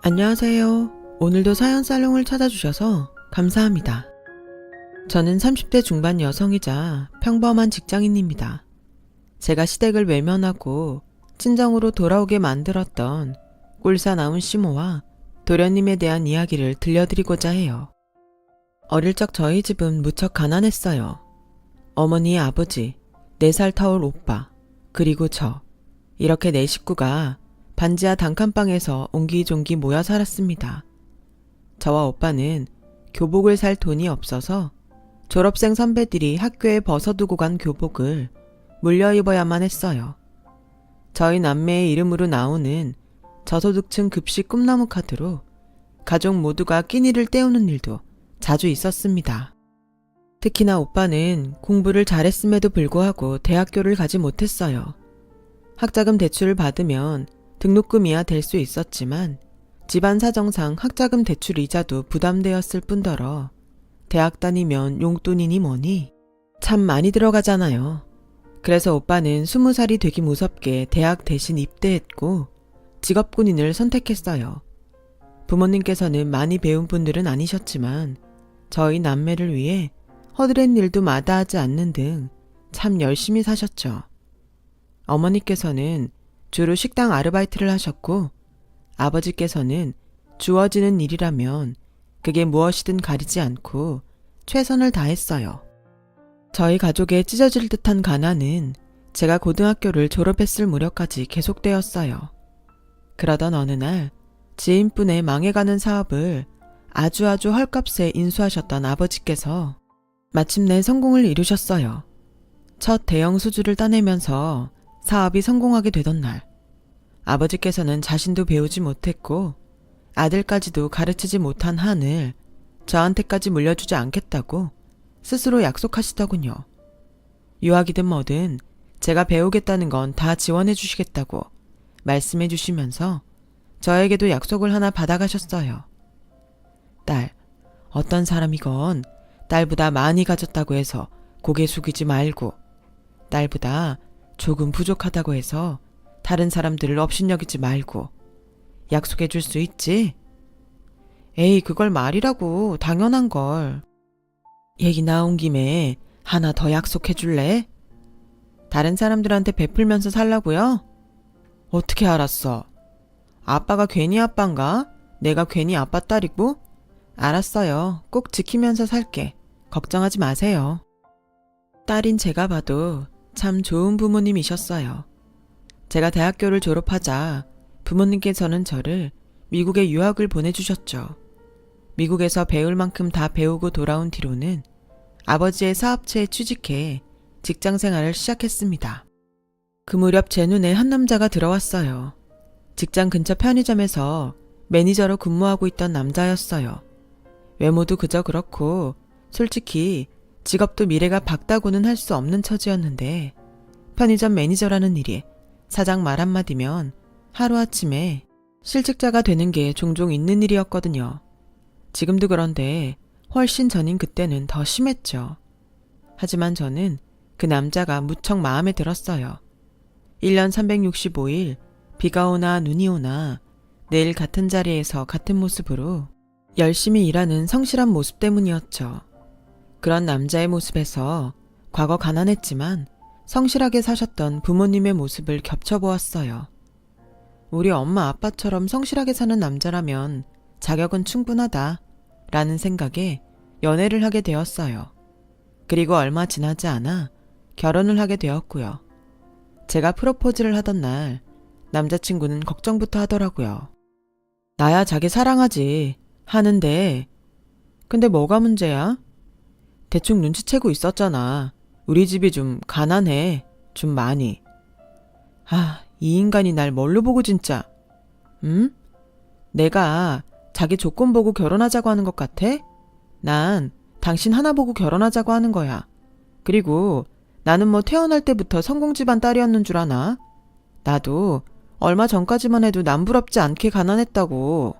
안녕하세요. 오늘도 사연 살롱을 찾아주셔서 감사합니다. 저는 30대 중반 여성이자 평범한 직장인입니다. 제가 시댁을 외면하고 친정으로 돌아오게 만들었던 꿀사 나온 시모와 도련님에 대한 이야기를 들려드리고자 해요. 어릴 적 저희 집은 무척 가난했어요. 어머니, 아버지, 4살 터울 오빠, 그리고 저. 이렇게 네 식구가 반지하 단칸방에서 옹기종기 모여 살았습니다. 저와 오빠는 교복을 살 돈이 없어서 졸업생 선배들이 학교에 벗어두고 간 교복을 물려 입어야만 했어요. 저희 남매의 이름으로 나오는 저소득층 급식 꿈나무 카드로 가족 모두가 끼니를 때우는 일도 자주 있었습니다. 특히나 오빠는 공부를 잘했음에도 불구하고 대학교를 가지 못했어요. 학자금 대출을 받으면 등록금이야 될 수 있었지만 집안 사정상 학자금 대출 이자도 부담되었을 뿐더러 대학 다니면 용돈이니 뭐니 참 많이 들어가잖아요. 그래서 오빠는 스무 살이 되기 무섭게 대학 대신 입대했고 직업 군인을 선택했어요. 부모님께서는 많이 배운 분들은 아니셨지만 저희 남매를 위해 허드렛 일도 마다하지 않는 등 참 열심히 사셨죠. 어머니께서는 주로 식당 아르바이트를 하셨고 아버지께서는 주어지는 일이라면 그게 무엇이든 가리지 않고 최선을 다했어요. 저희 가족의 찢어질 듯한 가난은 제가 고등학교를 졸업했을 무렵까지 계속되었어요. 그러던 어느 날 지인분의 망해가는 사업을 아주 아주 헐값에 인수하셨던 아버지께서 마침내 성공을 이루셨어요. 첫 대형 수주를 따내면서 사업이 성공하게 되던 날, 아버지께서는 자신도 배우지 못했고 아들까지도 가르치지 못한 한을 저한테까지 물려주지 않겠다고 스스로 약속하시더군요. 유학이든 뭐든 제가 배우겠다는 건 다 지원해 주시겠다고 말씀해 주시면서 저에게도 약속을 하나 받아가셨어요. 딸, 어떤 사람이건 딸보다 많이 가졌다고 해서 고개 숙이지 말고 딸보다 조금 부족하다고 해서 다른 사람들을 업신여기지 말고 약속해 줄 수 있지? 에이, 그걸 말이라고. 당연한 걸. 얘기 나온 김에 하나 더 약속해 줄래? 다른 사람들한테 베풀면서 살라고요? 어떻게 알았어? 아빠가 괜히 아빠인가? 내가 괜히 아빠 딸이고? 알았어요. 꼭 지키면서 살게. 걱정하지 마세요. 딸인 제가 봐도 참 좋은 부모님이셨어요. 제가 대학교를 졸업하자 부모님께서는 저를 미국에 유학을 보내주셨죠. 미국에서 배울 만큼 다 배우고 돌아온 뒤로는 아버지의 사업체에 취직해 직장 생활을 시작했습니다. 그 무렵 제 눈에 한 남자가 들어왔어요. 직장 근처 편의점에서 매니저로 근무하고 있던 남자였어요. 외모도 그저 그렇고 솔직히 직업도 미래가 밝다고는 할 수 없는 처지였는데 편의점 매니저라는 일이 사장 말 한마디면 하루아침에 실직자가 되는 게 종종 있는 일이었거든요. 지금도 그런데 훨씬 전인 그때는 더 심했죠. 하지만 저는 그 남자가 무척 마음에 들었어요. 1년 365일 비가 오나 눈이 오나 내일 같은 자리에서 같은 모습으로 열심히 일하는 성실한 모습 때문이었죠. 그런 남자의 모습에서 과거 가난했지만 성실하게 사셨던 부모님의 모습을 겹쳐보았어요. 우리 엄마 아빠처럼 성실하게 사는 남자라면 자격은 충분하다 라는 생각에 연애를 하게 되었어요. 그리고 얼마 지나지 않아 결혼을 하게 되었고요. 제가 프로포즈를 하던 날 남자친구는 걱정부터 하더라고요. 나야 자기 사랑하지 하는데 근데 뭐가 문제야? 대충 눈치채고 있었잖아. 우리 집이 좀 가난해. 좀 많이. 아, 이 인간이 날 뭘로 보고 진짜. 응? 내가 자기 조건 보고 결혼하자고 하는 것 같아? 난 당신 하나 보고 결혼하자고 하는 거야. 그리고 나는 뭐 태어날 때부터 성공 집안 딸이었는 줄 아나? 나도 얼마 전까지만 해도 남부럽지 않게 가난했다고.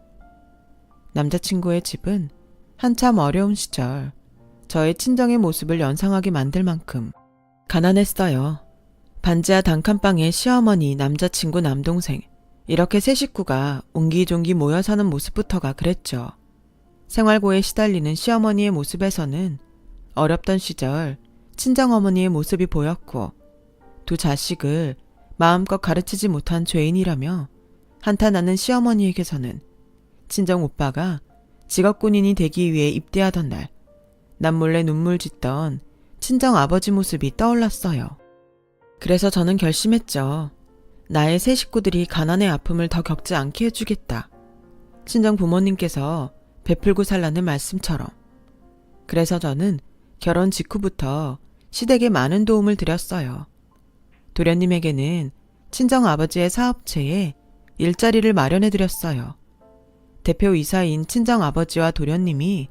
남자친구의 집은 한참 어려운 시절 저의 친정의 모습을 연상하게 만들 만큼 가난했어요. 반지하 단칸방에 시어머니, 남자친구, 남동생, 이렇게 세 식구가 옹기종기 모여 사는 모습부터가 그랬죠. 생활고에 시달리는 시어머니의 모습에서는 어렵던 시절 친정어머니의 모습이 보였고 두 자식을 마음껏 가르치지 못한 죄인이라며 한탄하는 시어머니에게서는 친정 오빠가 직업군인이 되기 위해 입대하던 날 남몰래 눈물 짓던 친정 아버지 모습이 떠올랐어요. 그래서 저는 결심했죠. 나의 세 식구들이 가난의 아픔을 더 겪지 않게 해주겠다. 친정 부모님께서 베풀고 살라는 말씀처럼. 그래서 저는 결혼 직후부터 시댁에 많은 도움을 드렸어요. 도련님에게는 친정 아버지의 사업체에 일자리를 마련해 드렸어요. 대표 이사인 친정 아버지와 도련님이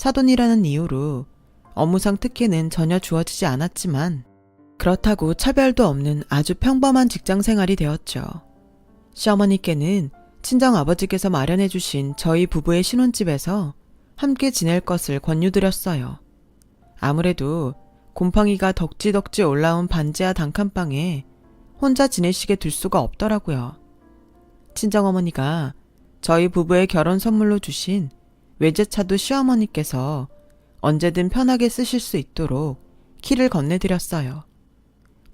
사돈이라는 이유로 업무상 특혜는 전혀 주어지지 않았지만 그렇다고 차별도 없는 아주 평범한 직장 생활이 되었죠. 시어머니께는 친정 아버지께서 마련해 주신 저희 부부의 신혼집에서 함께 지낼 것을 권유드렸어요. 아무래도 곰팡이가 덕지덕지 올라온 반지하 단칸방에 혼자 지내시게 둘 수가 없더라고요. 친정어머니가 저희 부부의 결혼 선물로 주신 외제차도 시어머니께서 언제든 편하게 쓰실 수 있도록 키를 건네드렸어요.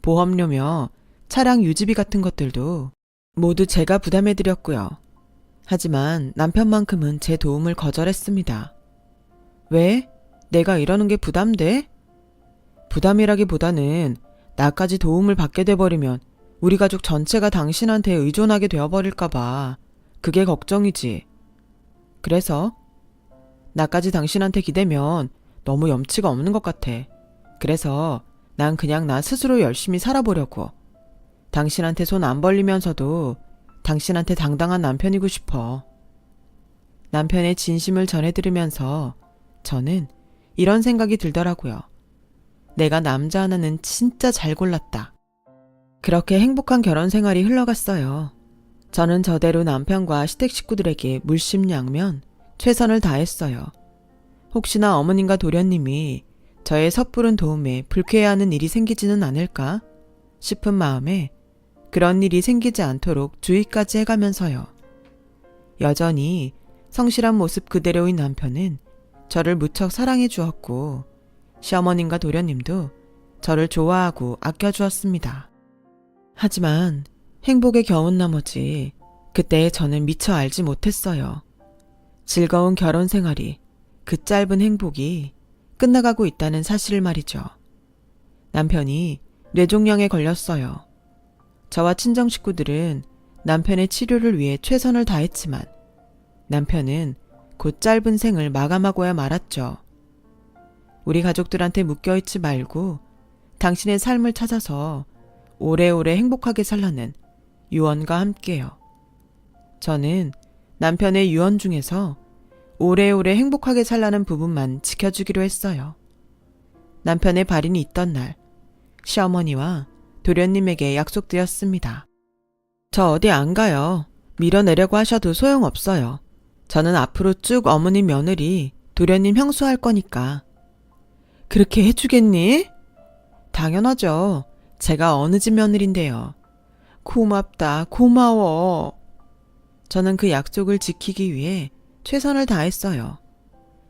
보험료며 차량 유지비 같은 것들도 모두 제가 부담해드렸고요. 하지만 남편만큼은 제 도움을 거절했습니다. 왜? 내가 이러는 게 부담돼? 부담이라기보다는 나까지 도움을 받게 돼버리면 우리 가족 전체가 당신한테 의존하게 되어버릴까봐 그게 걱정이지. 그래서 나까지 당신한테 기대면 너무 염치가 없는 것 같아. 그래서 난 그냥 나 스스로 열심히 살아보려고. 당신한테 손 안 벌리면서도 당신한테 당당한 남편이고 싶어. 남편의 진심을 전해들으면서 저는 이런 생각이 들더라고요. 내가 남자 하나는 진짜 잘 골랐다. 그렇게 행복한 결혼 생활이 흘러갔어요. 저는 저대로 남편과 시댁 식구들에게 물심양면 최선을 다했어요. 혹시나 어머님과 도련님이 저의 섣부른 도움에 불쾌해하는 일이 생기지는 않을까 싶은 마음에 그런 일이 생기지 않도록 주의까지 해가면서요. 여전히 성실한 모습 그대로인 남편은 저를 무척 사랑해 주었고 시어머님과 도련님도 저를 좋아하고 아껴주었습니다. 하지만 행복에 겨운 나머지 그때 저는 미처 알지 못했어요. 즐거운 결혼 생활이 그 짧은 행복이 끝나가고 있다는 사실을 말이죠. 남편이 뇌종양에 걸렸어요. 저와 친정 식구들은 남편의 치료를 위해 최선을 다했지만 남편은 곧 짧은 생을 마감하고야 말았죠. 우리 가족들한테 묶여있지 말고 당신의 삶을 찾아서 오래오래 행복하게 살라는 유언과 함께요. 저는 남편의 유언 중에서 오래오래 행복하게 살라는 부분만 지켜주기로 했어요. 남편의 발인이 있던 날, 시어머니와 도련님에게 약속드렸습니다. 저 어디 안 가요. 밀어내려고 하셔도 소용없어요. 저는 앞으로 쭉 어머니 며느리, 도련님 형수할 거니까. 그렇게 해주겠니? 당연하죠. 제가 어느 집 며느린데요. 고맙다, 고마워. 저는 그 약속을 지키기 위해 최선을 다했어요.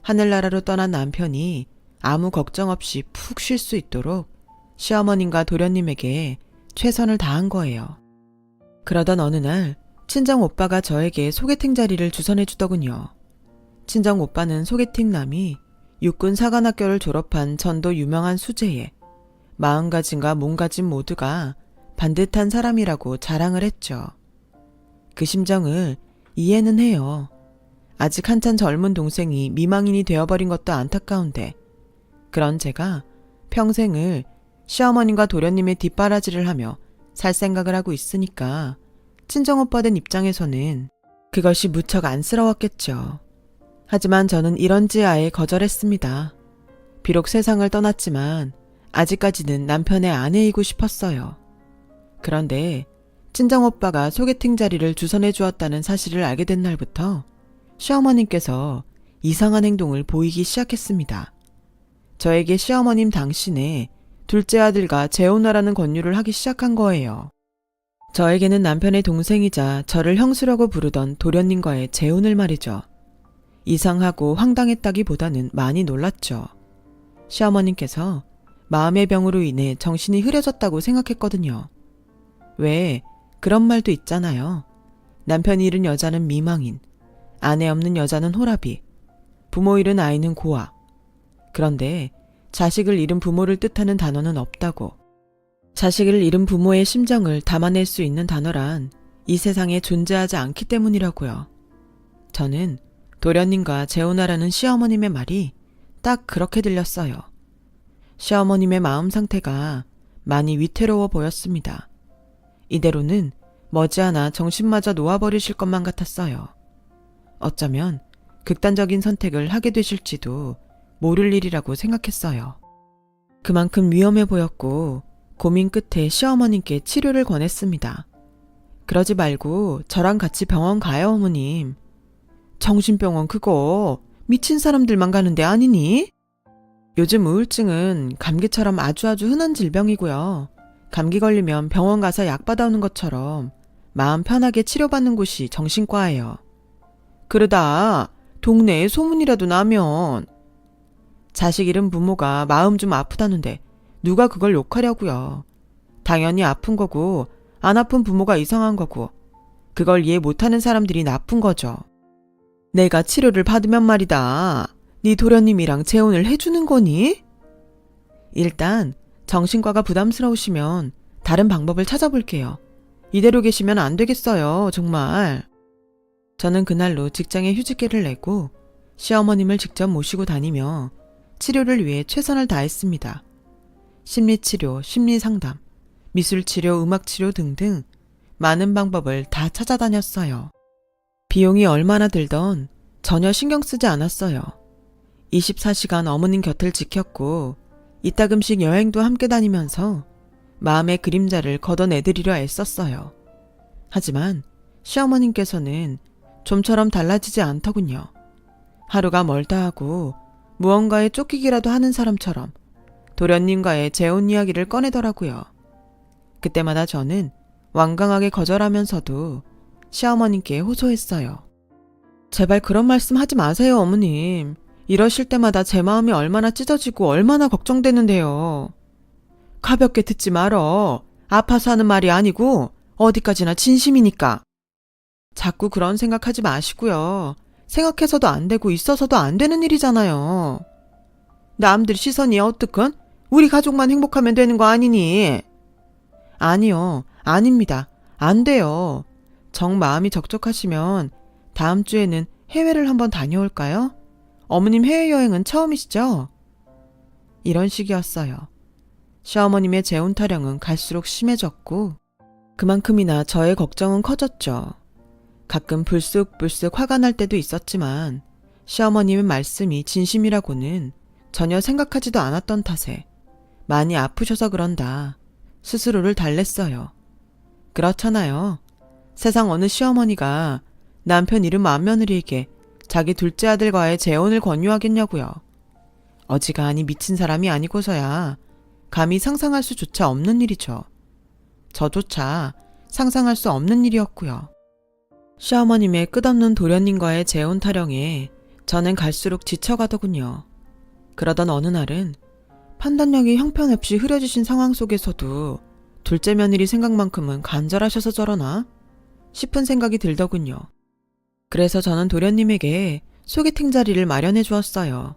하늘나라로 떠난 남편이 아무 걱정 없이 푹 쉴 수 있도록 시어머님과 도련님에게 최선을 다한 거예요. 그러던 어느 날 친정 오빠가 저에게 소개팅 자리를 주선해 주더군요. 친정 오빠는 소개팅 남이 육군 사관학교를 졸업한 전도 유명한 수재에 마음가짐과 몸가짐 모두가 반듯한 사람이라고 자랑을 했죠. 그 심정을 이해는 해요. 아직 한참 젊은 동생이 미망인이 되어버린 것도 안타까운데 그런 제가 평생을 시어머님과 도련님의 뒷바라지를 하며 살 생각을 하고 있으니까 친정오빠 된 입장에서는 그것이 무척 안쓰러웠겠죠. 하지만 저는 이런지 아예 거절했습니다. 비록 세상을 떠났지만 아직까지는 남편의 아내이고 싶었어요. 그런데 친정 오빠가 소개팅 자리를 주선해 주었다는 사실을 알게 된 날부터 시어머님께서 이상한 행동을 보이기 시작했습니다. 저에게 시어머님 당신의 둘째 아들과 재혼하라는 권유를 하기 시작한 거예요. 저에게는 남편의 동생이자 저를 형수라고 부르던 도련님과의 재혼을 말이죠. 이상하고 황당했다기보다는 많이 놀랐죠. 시어머님께서 마음의 병으로 인해 정신이 흐려졌다고 생각했거든요. 왜 그런 말도 있잖아요. 남편 잃은 여자는 미망인, 아내 없는 여자는 호라비, 부모 잃은 아이는 고아. 그런데 자식을 잃은 부모를 뜻하는 단어는 없다고. 자식을 잃은 부모의 심정을 담아낼 수 있는 단어란 이 세상에 존재하지 않기 때문이라고요. 저는 도련님과 재혼하라는 시어머님의 말이 딱 그렇게 들렸어요. 시어머님의 마음 상태가 많이 위태로워 보였습니다. 이대로는 머지않아 정신마저 놓아버리실 것만 같았어요. 어쩌면 극단적인 선택을 하게 되실지도 모를 일이라고 생각했어요. 그만큼 위험해 보였고 고민 끝에 시어머님께 치료를 권했습니다. 그러지 말고 저랑 같이 병원 가요, 어머님. 정신병원 그거 미친 사람들만 가는데 아니니? 요즘 우울증은 감기처럼 아주 아주 흔한 질병이고요. 감기 걸리면 병원 가서 약 받아오는 것처럼 마음 편하게 치료받는 곳이 정신과예요. 그러다 동네에 소문이라도 나면 자식 잃은 부모가 마음 좀 아프다는데 누가 그걸 욕하려고요. 당연히 아픈 거고 안 아픈 부모가 이상한 거고 그걸 이해 못하는 사람들이 나쁜 거죠. 내가 치료를 받으면 말이다. 네 도련님이랑 재혼을 해주는 거니? 일단 정신과가 부담스러우시면 다른 방법을 찾아볼게요. 이대로 계시면 안 되겠어요, 정말. 저는 그날로 직장에 휴직계를 내고 시어머님을 직접 모시고 다니며 치료를 위해 최선을 다했습니다. 심리치료, 심리상담, 미술치료, 음악치료 등등 많은 방법을 다 찾아다녔어요. 비용이 얼마나 들던 전혀 신경 쓰지 않았어요. 24시간 어머님 곁을 지켰고 이따금씩 여행도 함께 다니면서 마음의 그림자를 걷어내드리려 애썼어요. 하지만 시어머님께서는 좀처럼 달라지지 않더군요. 하루가 멀다 하고 무언가에 쫓기기라도 하는 사람처럼 도련님과의 재혼 이야기를 꺼내더라고요. 그때마다 저는 완강하게 거절하면서도 시어머님께 호소했어요. 제발 그런 말씀 하지 마세요, 어머님. 이러실 때마다 제 마음이 얼마나 찢어지고 얼마나 걱정되는데요. 가볍게 듣지 말어. 아파서 하는 말이 아니고 어디까지나 진심이니까. 자꾸 그런 생각하지 마시고요. 생각해서도 안 되고 있어서도 안 되는 일이잖아요. 남들 시선이 어떻건 우리 가족만 행복하면 되는 거 아니니? 아니요, 아닙니다. 안 돼요. 정 마음이 적적하시면 다음 주에는 해외를 한번 다녀올까요? 어머님 해외여행은 처음이시죠? 이런 식이었어요. 시어머님의 재혼 타령은 갈수록 심해졌고 그만큼이나 저의 걱정은 커졌죠. 가끔 불쑥불쑥 화가 날 때도 있었지만 시어머님의 말씀이 진심이라고는 전혀 생각하지도 않았던 탓에 많이 아프셔서 그런다. 스스로를 달랬어요. 그렇잖아요. 세상 어느 시어머니가 남편 이름 맏며느리에게 자기 둘째 아들과의 재혼을 권유하겠냐고요. 어지간히 미친 사람이 아니고서야 감히 상상할 수조차 없는 일이죠. 저조차 상상할 수 없는 일이었고요. 시어머님의 끝없는 도련님과의 재혼 타령에 저는 갈수록 지쳐가더군요. 그러던 어느 날은 판단력이 형편없이 흐려지신 상황 속에서도 둘째 며느리 생각만큼은 간절하셔서 저러나 싶은 생각이 들더군요. 그래서 저는 도련님에게 소개팅 자리를 마련해 주었어요.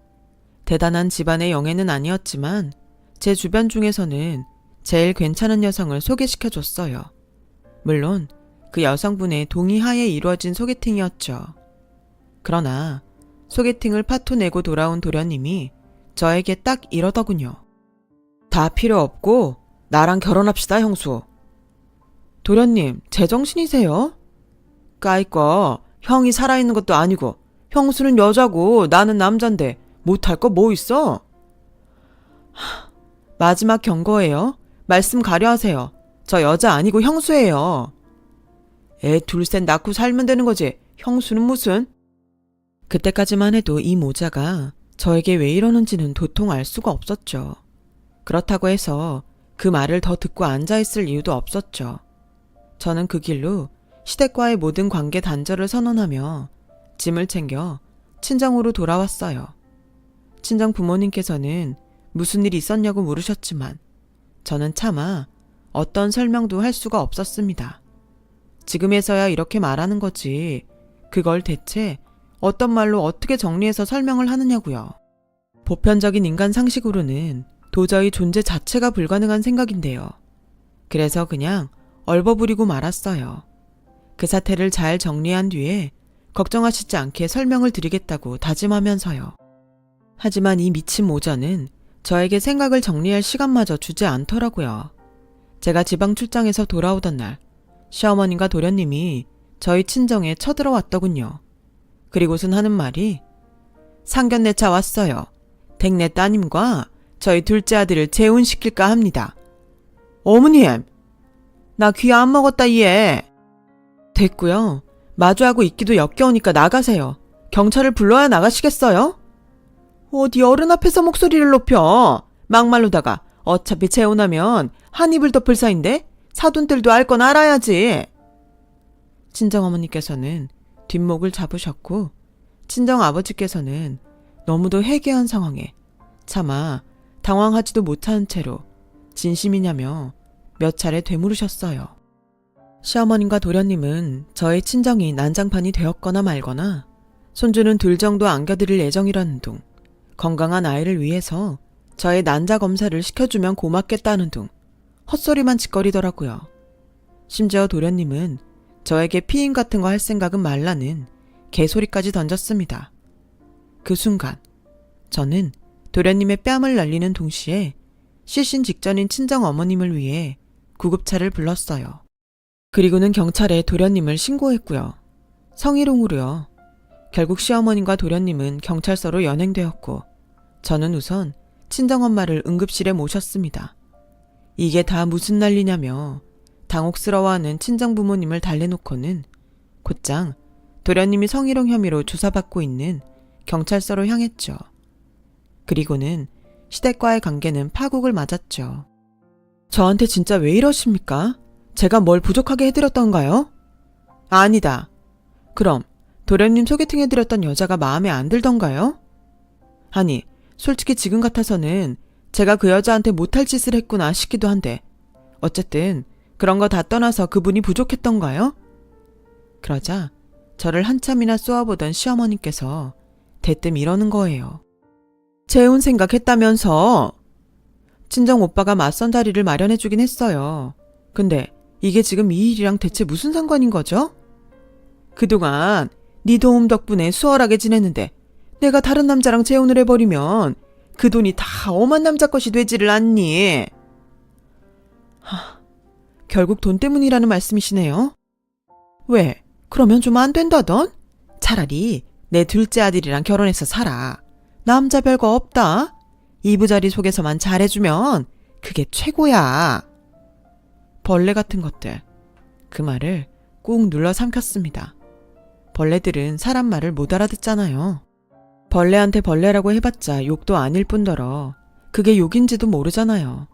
대단한 집안의 영예는 아니었지만 제 주변 중에서는 제일 괜찮은 여성을 소개시켜 줬어요. 물론 그 여성분의 동의하에 이루어진 소개팅이었죠. 그러나 소개팅을 파토 내고 돌아온 도련님이 저에게 딱 이러더군요. 다 필요 없고 나랑 결혼합시다, 형수. 도련님, 제정신이세요? 까이꺼, 형이 살아있는 것도 아니고 형수는 여자고 나는 남잔데 못할 거 뭐 있어? 하, 마지막 경고예요. 말씀 가려하세요. 저 여자 아니고 형수예요. 애 둘셋 낳고 살면 되는 거지. 형수는 무슨? 그때까지만 해도 이 모자가 저에게 왜 이러는지는 도통 알 수가 없었죠. 그렇다고 해서 그 말을 더 듣고 앉아있을 이유도 없었죠. 저는 그 길로 시댁과의 모든 관계 단절을 선언하며 짐을 챙겨 친정으로 돌아왔어요. 친정 부모님께서는 무슨 일이 있었냐고 물으셨지만 저는 차마 어떤 설명도 할 수가 없었습니다. 지금에서야 이렇게 말하는 거지. 그걸 대체 어떤 말로 어떻게 정리해서 설명을 하느냐고요. 보편적인 인간 상식으로는 도저히 존재 자체가 불가능한 생각인데요. 그래서 그냥 얼버무리고 말았어요. 그 사태를 잘 정리한 뒤에 걱정하시지 않게 설명을 드리겠다고 다짐하면서요. 하지만 이 미친 모자는 저에게 생각을 정리할 시간마저 주지 않더라고요. 제가 지방 출장에서 돌아오던 날, 시어머님과 도련님이 저희 친정에 쳐들어왔더군요. 그리고선 하는 말이 상견례 차 왔어요. 댁내 따님과 저희 둘째 아들을 재혼시킬까 합니다. 어머님, 나 귀 안 먹었다 얘. 됐고요. 마주하고 있기도 역겨우니까 나가세요. 경찰을 불러야 나가시겠어요? 어디 어른 앞에서 목소리를 높여. 막말로다가 어차피 재혼하면 한 입을 덮을 사이인데 사돈들도 알 건 알아야지. 친정어머니께서는 뒷목을 잡으셨고 친정 아버지께서는 너무도 해괴한 상황에 차마 당황하지도 못한 채로 진심이냐며 몇 차례 되물으셨어요. 시어머님과 도련님은 저의 친정이 난장판이 되었거나 말거나 손주는 둘 정도 안겨드릴 예정이라는 둥 건강한 아이를 위해서 저의 난자 검사를 시켜주면 고맙겠다는 둥 헛소리만 짓거리더라고요. 심지어 도련님은 저에게 피임 같은 거 할 생각은 말라는 개소리까지 던졌습니다. 그 순간 저는 도련님의 뺨을 날리는 동시에 시신 직전인 친정 어머님을 위해 구급차를 불렀어요. 그리고는 경찰에 도련님을 신고했고요. 성희롱으로요. 결국 시어머님과 도련님은 경찰서로 연행되었고 저는 우선 친정엄마를 응급실에 모셨습니다. 이게 다 무슨 난리냐며 당혹스러워하는 친정 부모님을 달래놓고는 곧장 도련님이 성희롱 혐의로 조사받고 있는 경찰서로 향했죠. 그리고는 시댁과의 관계는 파국을 맞았죠. 저한테 진짜 왜 이러십니까? 제가 뭘 부족하게 해드렸던가요? 아니다. 그럼 도련님 소개팅 해드렸던 여자가 마음에 안 들던가요? 아니, 솔직히 지금 같아서는 제가 그 여자한테 못할 짓을 했구나 싶기도 한데 어쨌든 그런 거 다 떠나서 그분이 부족했던가요? 그러자 저를 한참이나 쏘아보던 시어머님께서 대뜸 이러는 거예요. 재혼 생각했다면서 친정 오빠가 맞선 자리를 마련해주긴 했어요. 근데 이게 지금 이 일이랑 대체 무슨 상관인 거죠? 그동안 네 도움 덕분에 수월하게 지냈는데 내가 다른 남자랑 재혼을 해버리면 그 돈이 다 엄한 남자 것이 되지를 않니? 하, 결국 돈 때문이라는 말씀이시네요. 왜? 그러면 좀 안 된다던? 차라리 내 둘째 아들이랑 결혼해서 살아. 남자 별거 없다. 이부자리 속에서만 잘해주면 그게 최고야. 벌레 같은 것들. 그 말을 꾹 눌러 삼켰습니다. 벌레들은 사람 말을 못 알아듣잖아요. 벌레한테 벌레라고 해봤자 욕도 아닐 뿐더러 그게 욕인지도 모르잖아요.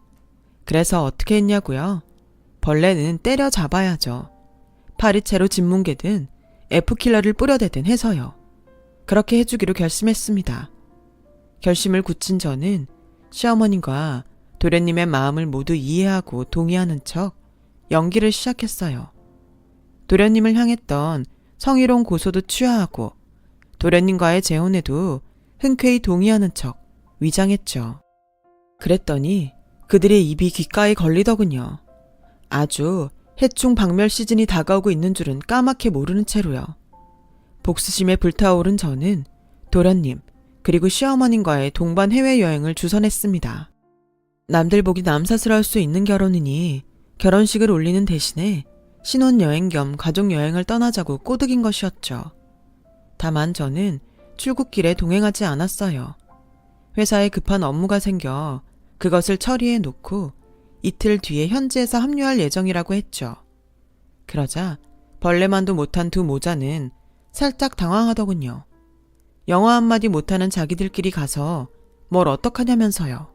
그래서 어떻게 했냐고요? 벌레는 때려 잡아야죠. 파리채로 진뭉개든 F킬러를 뿌려대든 해서요. 그렇게 해주기로 결심했습니다. 결심을 굳힌 저는 시어머님과 도련님의 마음을 모두 이해하고 동의하는 척 연기를 시작했어요. 도련님을 향했던 성희롱 고소도 취하하고 도련님과의 재혼에도 흔쾌히 동의하는 척 위장했죠. 그랬더니 그들의 입이 귓가에 걸리더군요. 아주 해충 박멸 시즌이 다가오고 있는 줄은 까맣게 모르는 채로요. 복수심에 불타오른 저는 도련님 그리고 시어머님과의 동반 해외여행을 주선했습니다. 남들 보기 남사스러울 수 있는 결혼이니 결혼식을 올리는 대신에 신혼여행 겸 가족여행을 떠나자고 꼬드긴 것이었죠. 다만 저는 출국길에 동행하지 않았어요. 회사에 급한 업무가 생겨 그것을 처리해 놓고 이틀 뒤에 현지에서 합류할 예정이라고 했죠. 그러자 벌레만도 못한 두 모자는 살짝 당황하더군요. 영어 한마디 못하는 자기들끼리 가서 뭘 어떡하냐면서요.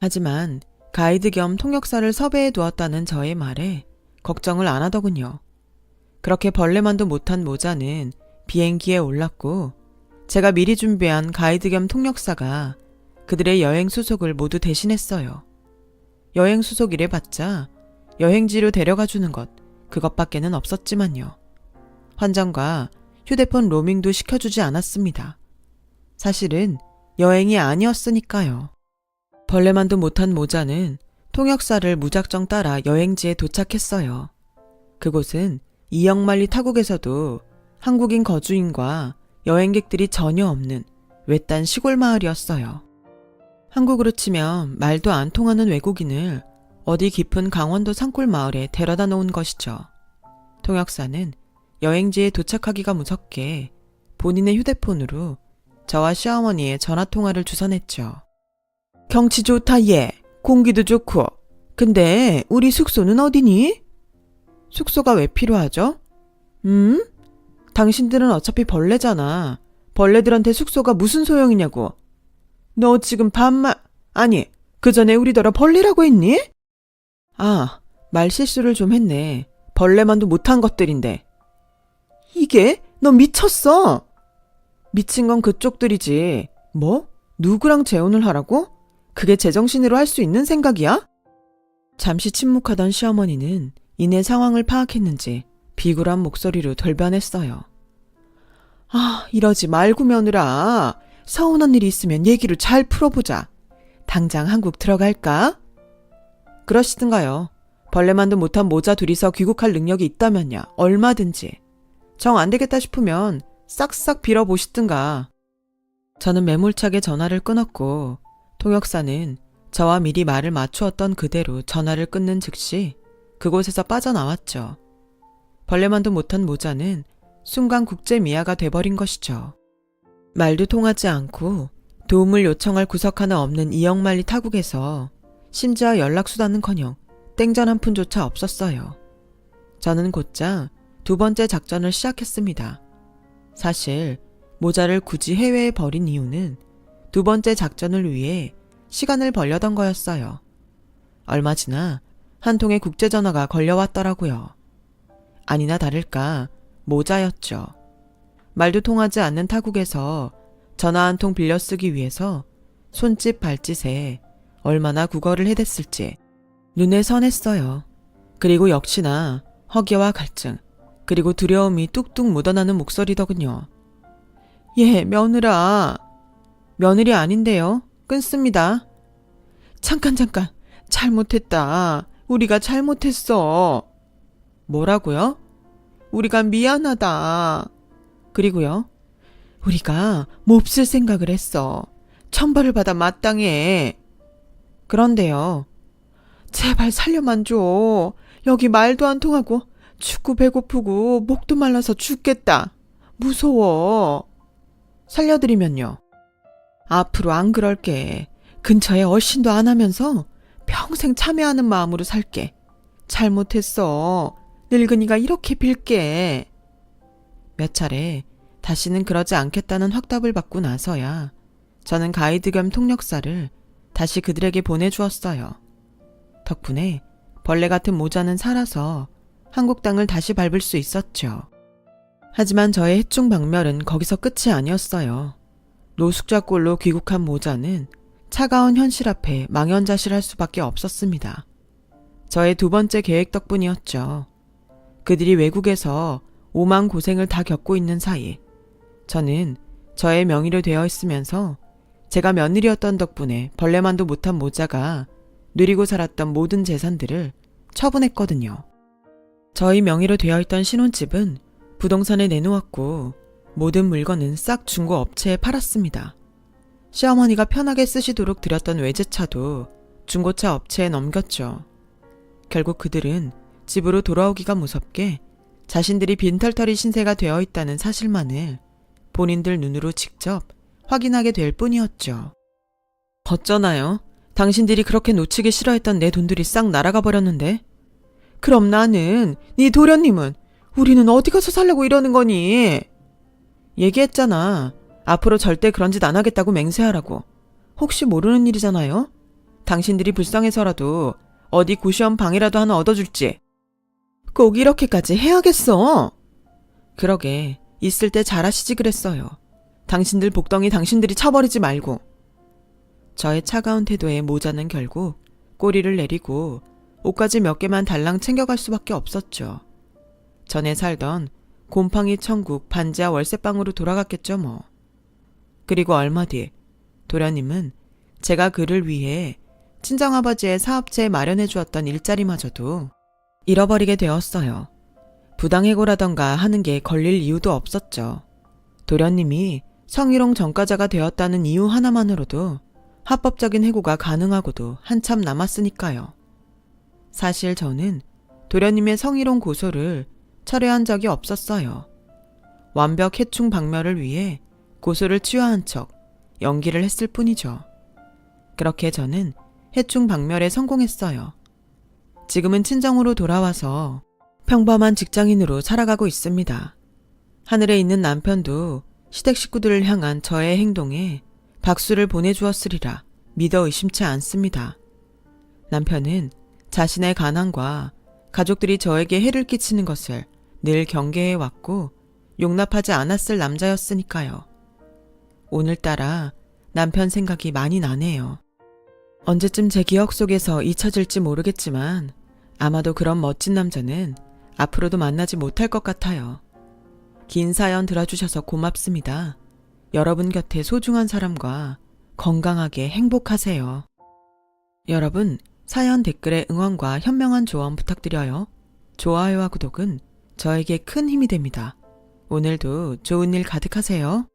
하지만 가이드 겸 통역사를 섭외해 두었다는 저의 말에 걱정을 안 하더군요. 그렇게 벌레만도 못한 모자는 비행기에 올랐고 제가 미리 준비한 가이드 겸 통역사가 그들의 여행 수속을 모두 대신했어요. 여행 수속 일해봤자 여행지로 데려가 주는 것 그것밖에는 없었지만요. 환전과 휴대폰 로밍도 시켜주지 않았습니다. 사실은 여행이 아니었으니까요. 벌레만도 못한 모자는 통역사를 무작정 따라 여행지에 도착했어요. 그곳은 이영만리 타국에서도 한국인 거주인과 여행객들이 전혀 없는 외딴 시골 마을이었어요. 한국으로 치면 말도 안 통하는 외국인을 어디 깊은 강원도 산골 마을에 데려다 놓은 것이죠. 통역사는 여행지에 도착하기가 무섭게 본인의 휴대폰으로 저와 시어머니의 전화 통화를 주선했죠. 경치 좋다 얘. 공기도 좋고. 근데 우리 숙소는 어디니? 숙소가 왜 필요하죠? 음? 당신들은 어차피 벌레잖아. 벌레들한테 숙소가 무슨 소용이냐고. 너 지금 반말, 아니, 그 전에 우리더러 벌레라고 했니? 아, 말 실수를 좀 했네. 벌레만도 못한 것들인데. 이게? 너 미쳤어! 미친 건 그쪽들이지. 뭐? 누구랑 재혼을 하라고? 그게 제정신으로 할 수 있는 생각이야? 잠시 침묵하던 시어머니는 이내 상황을 파악했는지 비굴한 목소리로 돌변했어요. 아, 이러지 말고 며느라. 서운한 일이 있으면 얘기를 잘 풀어보자. 당장 한국 들어갈까? 그러시든가요. 벌레만도 못한 모자 둘이서 귀국할 능력이 있다면야 얼마든지. 정 안 되겠다 싶으면 싹싹 빌어보시든가. 저는 매몰차게 전화를 끊었고 통역사는 저와 미리 말을 맞추었던 그대로 전화를 끊는 즉시 그곳에서 빠져나왔죠. 벌레만도 못한 모자는 순간 국제 미아가 돼버린 것이죠. 말도 통하지 않고 도움을 요청할 구석 하나 없는 이영만리 타국에서 심지어 연락수단은커녕 땡전 한 푼조차 없었어요. 저는 곧장 두 번째 작전을 시작했습니다. 사실 모자를 굳이 해외에 버린 이유는 두 번째 작전을 위해 시간을 벌려던 거였어요. 얼마 지나 한 통의 국제전화가 걸려왔더라고요. 아니나 다를까 모자였죠. 말도 통하지 않는 타국에서 전화 한 통 빌려 쓰기 위해서 손짓 발짓에 얼마나 국어를 해댔을지 눈에 선했어요. 그리고 역시나 허기와 갈증, 그리고 두려움이 뚝뚝 묻어나는 목소리더군요. 예, 며느라. 며느리 아닌데요. 끊습니다. 잠깐, 잠깐. 잘못했다. 우리가 잘못했어. 뭐라고요? 우리가 미안하다. 그리고요. 우리가 몹쓸 생각을 했어. 천벌을 받아 마땅해. 그런데요. 제발 살려만 줘. 여기 말도 안 통하고 춥고 배고프고 목도 말라서 죽겠다. 무서워. 살려드리면요. 앞으로 안 그럴게. 근처에 얼씬도 안 하면서 평생 참여하는 마음으로 살게. 잘못했어. 늙은이가 이렇게 빌게. 몇 차례 다시는 그러지 않겠다는 확답을 받고 나서야 저는 가이드 겸 통역사를 다시 그들에게 보내주었어요. 덕분에 벌레 같은 모자는 살아서 한국 땅을 다시 밟을 수 있었죠. 하지만 저의 해충 박멸은 거기서 끝이 아니었어요. 노숙자꼴로 귀국한 모자는 차가운 현실 앞에 망연자실할 수밖에 없었습니다. 저의 두 번째 계획 덕분이었죠. 그들이 외국에서 오만 고생을 다 겪고 있는 사이, 저는 저의 명의로 되어 있으면서 제가 며느리였던 덕분에 벌레만도 못한 모자가 누리고 살았던 모든 재산들을 처분했거든요. 저희 명의로 되어 있던 신혼집은 부동산에 내놓았고 모든 물건은 싹 중고 업체에 팔았습니다. 시어머니가 편하게 쓰시도록 드렸던 외제차도 중고차 업체에 넘겼죠. 결국 그들은 집으로 돌아오기가 무섭게 자신들이 빈털터리 신세가 되어 있다는 사실만을 본인들 눈으로 직접 확인하게 될 뿐이었죠. 어쩌나요? 당신들이 그렇게 놓치기 싫어했던 내 돈들이 싹 날아가 버렸는데? 그럼 나는, 네 도련님은, 우리는 어디 가서 살려고 이러는 거니? 얘기했잖아. 앞으로 절대 그런 짓 안 하겠다고 맹세하라고. 혹시 모르는 일이잖아요? 당신들이 불쌍해서라도 어디 고시원 방이라도 하나 얻어줄지. 꼭 이렇게까지 해야겠어. 그러게, 있을 때 잘하시지 그랬어요. 당신들 복덩이 당신들이 쳐버리지 말고. 저의 차가운 태도에 모자는 결국 꼬리를 내리고 옷까지 몇 개만 달랑 챙겨갈 수밖에 없었죠. 전에 살던 곰팡이 천국 반지하 월세방으로 돌아갔겠죠 뭐. 그리고 얼마 뒤 도련님은 제가 그를 위해 친정아버지의 사업체에 마련해 주었던 일자리마저도 잃어버리게 되었어요. 부당해고라던가 하는 게 걸릴 이유도 없었죠. 도련님이 성희롱 전과자가 되었다는 이유 하나만으로도 합법적인 해고가 가능하고도 한참 남았으니까요. 사실 저는 도련님의 성희롱 고소를 철회한 적이 없었어요. 완벽 해충 박멸을 위해 고소를 취하한 척 연기를 했을 뿐이죠. 그렇게 저는 해충 박멸에 성공했어요. 지금은 친정으로 돌아와서 평범한 직장인으로 살아가고 있습니다. 하늘에 있는 남편도 시댁 식구들을 향한 저의 행동에 박수를 보내주었으리라 믿어 의심치 않습니다. 남편은 자신의 가난과 가족들이 저에게 해를 끼치는 것을 늘 경계해 왔고 용납하지 않았을 남자였으니까요. 오늘따라 남편 생각이 많이 나네요. 언제쯤 제 기억 속에서 잊혀질지 모르겠지만 아마도 그런 멋진 남자는 앞으로도 만나지 못할 것 같아요. 긴 사연 들어주셔서 고맙습니다. 여러분 곁에 소중한 사람과 건강하게 행복하세요. 여러분, 사연 댓글에 응원과 현명한 조언 부탁드려요. 좋아요와 구독은 저에게 큰 힘이 됩니다. 오늘도 좋은 일 가득하세요.